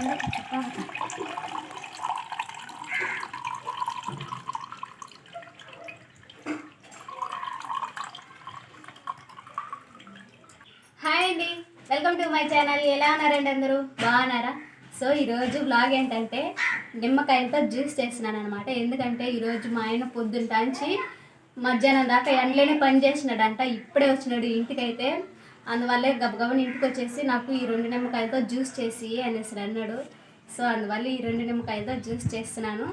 Hi అండి. Welcome to my channel. ఎలా ఉన్నారండి అందరూ? బాగున్నారా? సో ఈరోజు బ్లాగ్ ఏంటంటే నిమ్మకాయలతో జ్యూస్ చేస్తున్నాను అనమాట ఎందుకంటే ఈరోజు మా ఆయన పొద్దుంటాంచి మధ్యాహ్నం దాకా ఎండలేని పని చేసినాడంట ఇప్పుడే వచ్చినాడు ఇంటికైతే. అందువల్లే గబగబని ఇంటికి వచ్చేసి నాకు ఈ రెండు నిమ్మకాయలతో జ్యూస్ చేసి అనేసి అన్నాడు సో అందువల్ల ఈ రెండు నిమ్మకాయలతో జ్యూస్ చేస్తున్నాను.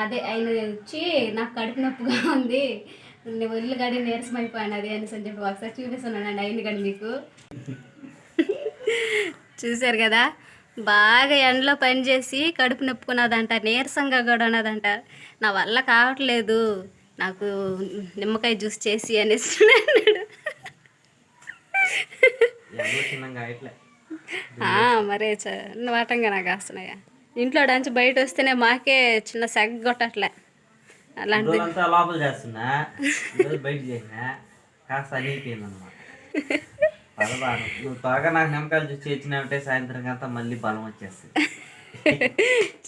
అదే ఆయన వచ్చి నాకు కడుపు నొప్పిగా ఉంది. ఒళ్ళు గడి నీరసం అయిపోయాను అనేసి అని చెప్పి ఒకసారి చూపిస్తున్నానండి అయిన గడి మీకు. చూశారు కదా? బాగా ఎండలో పని చేసి కడుపు నొప్పుకున్నదంట నీరసంగా కూడా ఉన్నదంట. నా వల్ల కావట్లేదు. నాకు నిమ్మకాయ జ్యూస్ చేసి అనేసి అన్నాడు మరే వాటంగా నాకు వస్తున్నాయా? ఇంట్లో డంచి బయట వస్తేనే మాకే చిన్న సెగ కొట్టట్లే. అలాంటి రోజంతా లోపల చేస్తున్నా ఈరోజు బయట చేసినా కాస్త అనిపోయింది అనమాట బలబాను నువ్వు త్వరగా నాకు నిమ్మకాయలు చూసి చేసినావంటే సాయంత్రం అంతా మళ్ళీ బలం వచ్చేస్తుంది.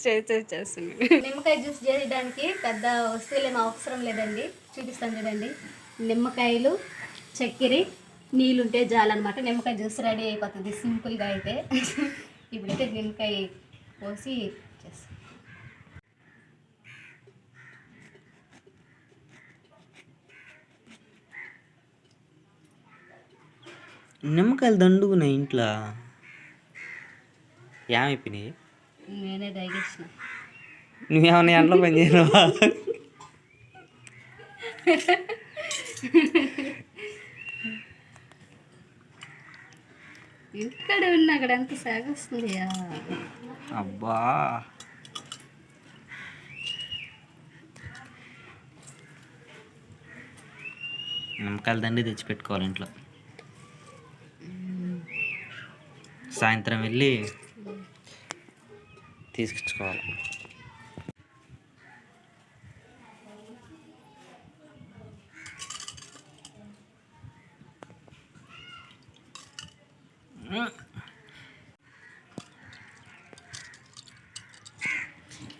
చేసే చేస్తుంది నిమ్మకాయ జ్యూస్ చేయడానికి పెద్ద వస్తువులు ఏమీ అవసరం లేదండి. చూపిస్తాను చూడండి. నిమ్మకాయలు చక్కెర నీళ్ళు ఉంటే చాలన్నమాట నిమ్మకాయ జ్యూస్ రెడీ అయిపోతుంది. సింపుల్గా అయితే. ఇప్పుడైతే నిమ్మకాయ పోసి చేస్తాం. నిమ్మకాయలు దండుకున్నాయి ఇంట్లో. ఏమైపోయినాయి? నేనే తాగేసిన నువ్వేమన్నా ఎండలో పని చేయనువా? ఇక్కడ ఉన్న అక్కడ ఎంత సాగొస్తుంది అబ్బా. నిమ్మకాయల దండి తెచ్చిపెట్టుకోవాలి ఇంట్లో. సాయంత్రం వెళ్ళి తీసుకొచ్చుకోవాలి.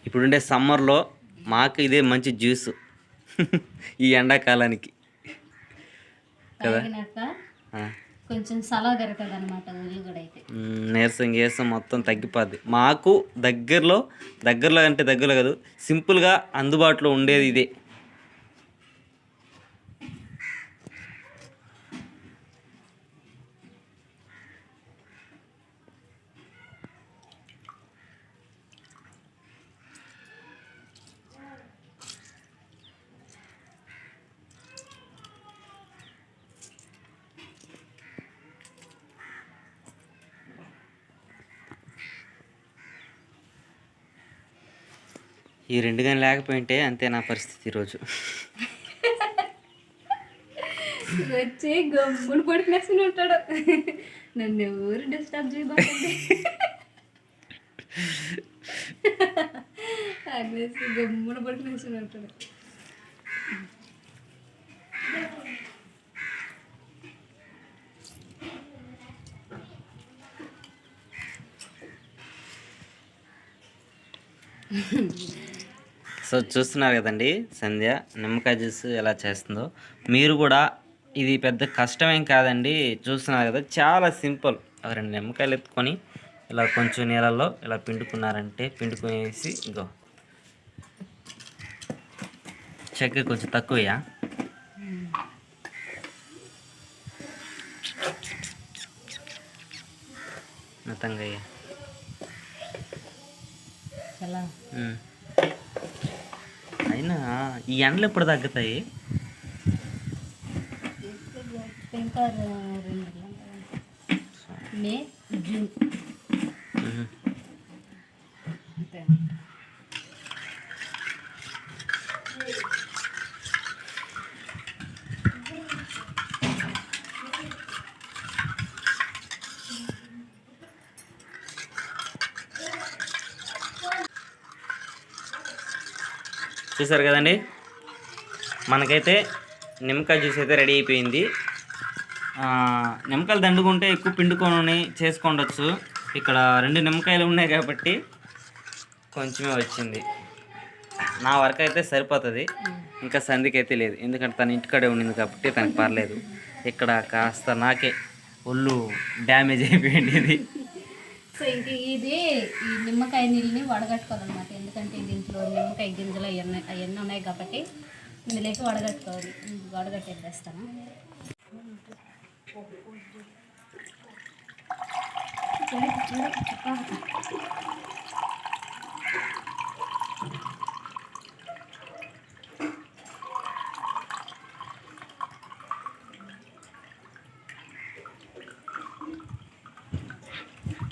ఇప్పుడుండే సమ్మర్లో మాకు ఇదే మంచి జ్యూస్. ఈ ఎండాకాలానికి. కదా? తాగినాక ఆ. కొంచెం సలవ దొరకదు అనమాట ఒళ్ళు కూడా అయితే. మ్, నీరసం గీసం మొత్తం తగ్గిపోద్ది. మాకు దగ్గరలో దగ్గరలో అంటే దగ్గరలో కాదు సింపుల్గా అందుబాటులో ఉండేది ఇదే. ఈ రెండు కానీ లేకపోయింటే అంతే నా పరిస్థితి ఈరోజు. వచ్చి గమ్మును పడుకునేసి ఉంటాడు. నన్ను ఎవరు డిస్టర్బ్ చేయబోతుంది అనేసి గమ్మున పడుకునేసి ఉంటాడు. సో చూస్తున్నారు కదండి సంధ్య నిమ్మకాయ జ్యూస్ ఎలా చేస్తుందో. మీరు కూడా ఇది పెద్ద కష్టమేం కాదండి చూస్తున్నారు కదా చాలా సింపుల్. రెండు నిమ్మకాయలు ఎత్తుకొని ఇలా కొంచెం నీళ్ళల్లో ఇలా పిండుకున్నారంటే పిండుకునేసి ఇంకో చక్కెర కొంచెం తక్కువయ్యా. మొత్తంగా. అయినా ఈ ఎండలు ఎప్పుడు తగ్గుతాయి? మే జూన్ ఉహు. అంతే చూసారు కదండి? మనకైతే నిమ్మకాయ జ్యూస్ అయితే రెడీ అయిపోయింది. నిమ్మకాయలు దండుకుంటే ఎక్కువ పిండుకొని చేసుకోండొచ్చు ఇక్కడ రెండు నిమ్మకాయలు ఉన్నాయి కాబట్టి కొంచెమే వచ్చింది. నా వరకు అయితే సరిపోతుంది. ఇంకా సంధికి అయితే లేదు. ఎందుకంటే తన ఇంటికాడే ఉండింది కాబట్టి తనకి పర్లేదు. ఇక్కడ కాస్త నాకే ఒళ్ళు డ్యామేజ్ అయిపోయింది. సో ఇంక ఇది ఈ నిమ్మకాయ నీళ్ళని వడగట్టుకోవాలన్నమాట. ఎందుకంటే ఇది నిమ్మకాయ గింజలు అవన్నీ అవన్నీ ఉన్నాయి కాబట్టి ఇందులోకి వడగట్టుకోవాలి. వడగట్టేస్తాను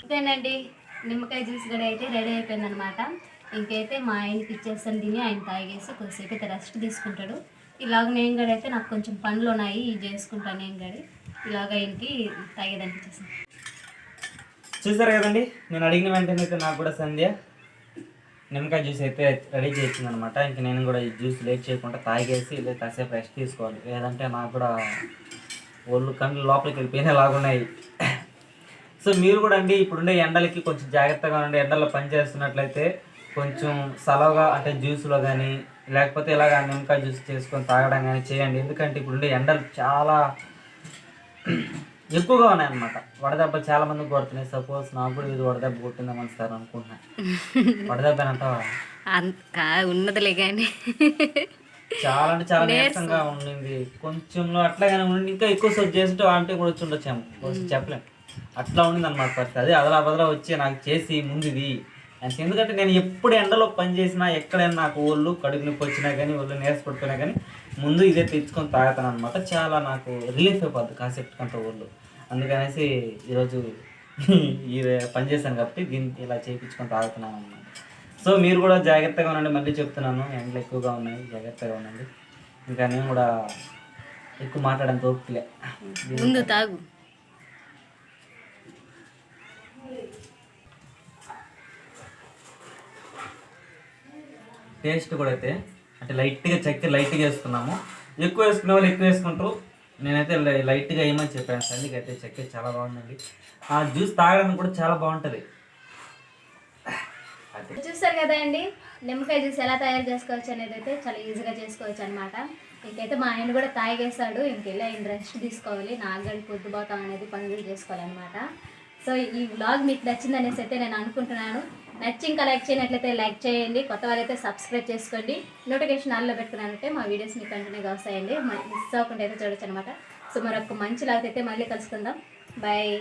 ఇదేనండి నిమ్మకాయ జ్యూస్ కూడా అయితే రెడీ అయిపోయింది అనమాట ఇంకైతే మా ఆయనకి ఇచ్చేస్తాను తిని ఆయన తాగేసి కొద్దిసేపు అయితే రెస్ట్ తీసుకుంటాడు. ఇలాగ నేను కూడా అయితే నాకు కొంచెం పనులు ఉన్నాయి ఇది చేసుకుంటాను నేను గడి. ఇలాగ ఆయనకి తాగేదానికి ఇచ్చేసాను చూసారు కదండి నేను అడిగిన వెంటనే అయితే నాకు కూడా సంధ్య నిమ్మకాయ జ్యూస్ అయితే రెడీ చేసింది అనమాట ఇంకా నేను కూడా ఈ జ్యూస్ లేట్ చేయకుండా తాగేసి ఇలా కాసేపు రెస్ట్ తీసుకోవాలి. లేదంటే నాకు కూడా ఒళ్ళు కళ్ళు లోపలికి వెళ్ళిపోయినలాగున్నాయి సో మీరు కూడా అండి ఇప్పుడుండే ఎండలకి కొంచెం జాగ్రత్తగా ఉండి ఎండల్లో పని చేస్తున్నట్లయితే కొంచెం సలవుగా అంటే జ్యూస్లో కానీ లేకపోతే ఇలాగ నిమ్మకాయ జ్యూస్ చేసుకొని తాగడం కానీ చేయండి. ఎందుకంటే ఇప్పుడుండే ఎండలు చాలా ఎక్కువగా ఉన్నాయన్నమాట. వడదెబ్బ చాలా మంది కొడుతున్నాయి. సపోజ్ నాకు కూడా ఇది వడదెబ్బ కొట్టిందని సార్ అనుకుంటున్నాను వడదెబ్బ అంత ఉన్నదిలే కానీ చాలా అంటే చాలా నీరసంగా ఉండింది. కొంచెంలో అట్లాగానే ఉండి ఇంకా ఎక్కువ సేపు చేస్తుంటే అంటే కూడా వచ్చి ఉండొచ్చాము. బహుశా చెప్పలేం. అట్లా ఉండింది అనమాట పరిస్థితి. అదే అదలా బదలా వచ్చి నాకు చేసి ముందుది. ఎందుకంటే నేను ఎప్పుడు ఎండలో పని చేసినా ఎక్కడైనా నాకు ఒళ్ళు కడుపు నొప్పి వచ్చినా కానీ ఒళ్ళు నీరస పడిపోయినా కానీ ముందు ఇదే తెచ్చుకొని తాగుతాను అనమాట చాలా నాకు రిలీఫ్ అయిపోద్ది కాన్సెప్ట్ కంటే ఒళ్ళు. అందుకనేసి ఈరోజు ఈ పని చేశాను కాబట్టి దీన్ని ఇలా చేయించుకొని తాగుతున్నాను అనమాట సో మీరు కూడా జాగ్రత్తగా ఉండండి మళ్ళీ చెప్తున్నాను. ఎండలు ఎక్కువగా ఉన్నాయి జాగ్రత్తగా ఉండండి. ఇంకా నేను కూడా ఎక్కువ మాట్లాడడం తోపులే ముందు తాగు. టేస్ట్ కూడా అయితే అంటే లైట్గా చక్కెర లైట్గా వేసుకున్నాము. ఎక్కువ వేసుకునే వాళ్ళు ఎక్కువ వేసుకుంటారు. నేనైతే లైట్గా వేయమని చెప్పాను సందికి అయితే చక్కెర చాలా బాగుందండి. ఆ జ్యూస్ తాగడానికి కూడా చాలా బాగుంటుంది. చూస్తారు కదా అండి నిమ్మకాయ జ్యూస్ ఎలా తయారు చేసుకోవచ్చు అనేది అయితే చాలా ఈజీగా చేసుకోవచ్చు అనమాట ఇంకైతే మా ఆయన కూడా తాగేస్తాడు ఇంకెళ్ళి ఆయన రెస్ట్ తీసుకోవాలి. నాగడి పొద్దుపోతాం అనేది పనులు చేసుకోవాలన్నమాట. సో ఈ వ్లాగ్ మీకు నచ్చిందనేసి అయితే నేను అనుకుంటున్నాను. నచ్చి ఇంకా లైక్ చేయనట్లయితే లైక్ చేయండి. కొత్త వాళ్ళైతే సబ్స్క్రైబ్ చేసుకోండి. నోటిఫికేషన్ ఆన్లో పెట్టుకున్నానంటే మా వీడియోస్ మీకు కంటిన్యూగా వస్తాయండి. మిస్ అవ్వకుండా అయితే చూడొచ్చు అనమాట సో మరొక మంచి లాగ్ అయితే మళ్ళీ కలుసుకుందాం. బాయ్